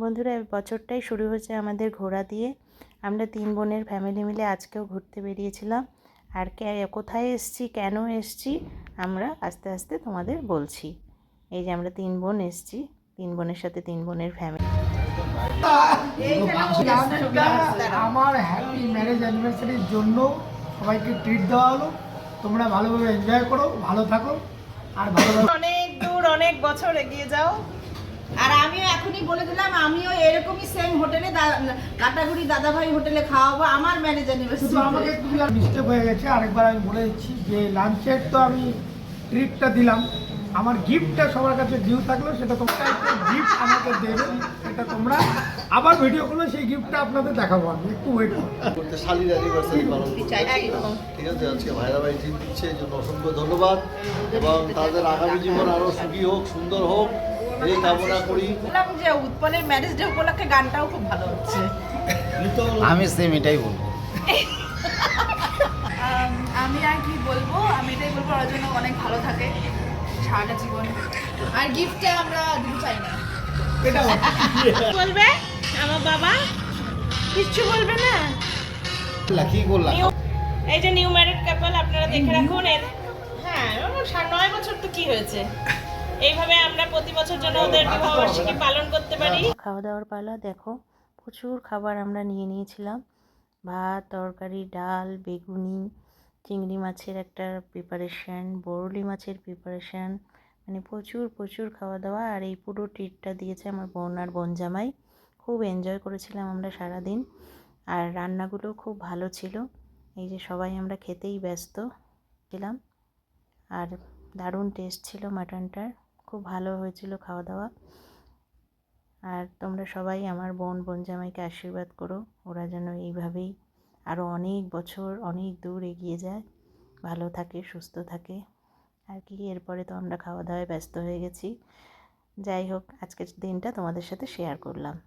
বন্ধুরা এই বছরটাই শুরু হয়েছে আমাদের ঘোরা দিয়ে। আমরা তিন বোনের ফ্যামিলি মিলে আজকেও ঘুরতে বেরিয়েছিলাম। আর কে- কোথায় এসছি কেন এসছি আমরা আস্তে আস্তে তোমাদের বলছি। এই যে আমরা তিন বোন এসছি তিন বোনের সাথে তিন বোনের ফ্যামিলি আমার হ্যাপি ম্যারেজ অ্যানিভার্সারির জন্য সবাইকে ট্রিট দেওয়া হলো। তোমরা ভালোভাবে এনজয় করো ভালো থাকো আর ভালোভাবে অনেক দূর অনেক বছর এগিয়ে যাও। আর আমিও এখনই বলে দিলাম আমিও এরকমই সেম হোটেলে কাটাগুড়ি দাদাভাই হোটেলে খাওয়াবো আমার ম্যানেজার শুধু আমাকে একটু মিস্টেক হয়ে গেছে আরেকবার আমি বলে দিচ্ছি যে লাঞ্চের তো আমি ট্রিপটা দিলাম। আমার গিফটটা সবার কাছে ডিউ থাকল সেটা তোমরা একটা গিফট আমাকে দেবে সেটা তোমরা আবার ভিডিও করলে সেই গিফটটা আপনাদের দেখাবো আমি একটু ওয়েট করো। করতে শালির অ্যানিভার্সারি পালন একদম। ঠিক আছে আজকে ভাইরা ভাই ট্রিট দিচ্ছে এই জন্য অসংখ্য ধন্যবাদ। এবং তাদের আগামী জীবন আরও সুখী হোক সুন্দর হোক। এই কামনা করি। বললাম যে উৎপলের ম্যারেজ ডে উপলক্ষে গানটাও খুব ভালো হচ্ছে। আমি সেম এটাই বলব। আমি আর কি বলব? আমি এটাই বলব ওর জন্য অনেক ভালো থাকে। সারাটা জীবন। আর গিফটে আমরা দিতে চাই না। এটা বলবে? আমার বাবা? কিচ্ছু বলবে না? কি করলাম নিউ এই যে নিউ ম্যারিড কাপল আপনারা দেখে রাখুন এর হ্যাঁ নয় বছর তো কি হয়েছে? এইভাবে আমরা প্রতি বছর জন্য ওদের বিবাহবার্ষিকী পালন করতে পারি। খাওয়া দাওয়ার পালা দেখো প্রচুর খাবার আমরা নিয়ে নিয়েছিলাম। ভাত তরকারি ডাল বেগুনি চিংড়ি মাছের একটা প্রিপারেশান বরলি মাছের প্রিপারেশান মানে প্রচুর প্রচুর খাওয়া দাওয়া আর এই পুরো ট্রিটটা দিয়েছে আমার বোন আর বোন জামাই। খুব এনজয় করেছিলাম আমরা সারাদিন আর রান্নাগুলো খুব ভালো ছিল। এই যে সবাই আমরা খেতেই ব্যস্ত ছিলাম আর দারুণ টেস্ট ছিল মাটনটার খুব ভালো হয়েছিল খাওয়া দাওয়া আর তোমরা সবাই আমার বোন বোন জামাইকে আশীর্বাদ করো, ওরা যেন এইভাবেই আরও অনেক বছর, অনেক দূর এগিয়ে যায়। ভালো থাকে, সুস্থ থাকে। আর কি, এরপরে তো আমরা খাওয়া দাওয়ায় ব্যস্ত হয়ে গেছি। যাই হোক, আজকের দিনটা তোমাদের সাথে শেয়ার করলাম।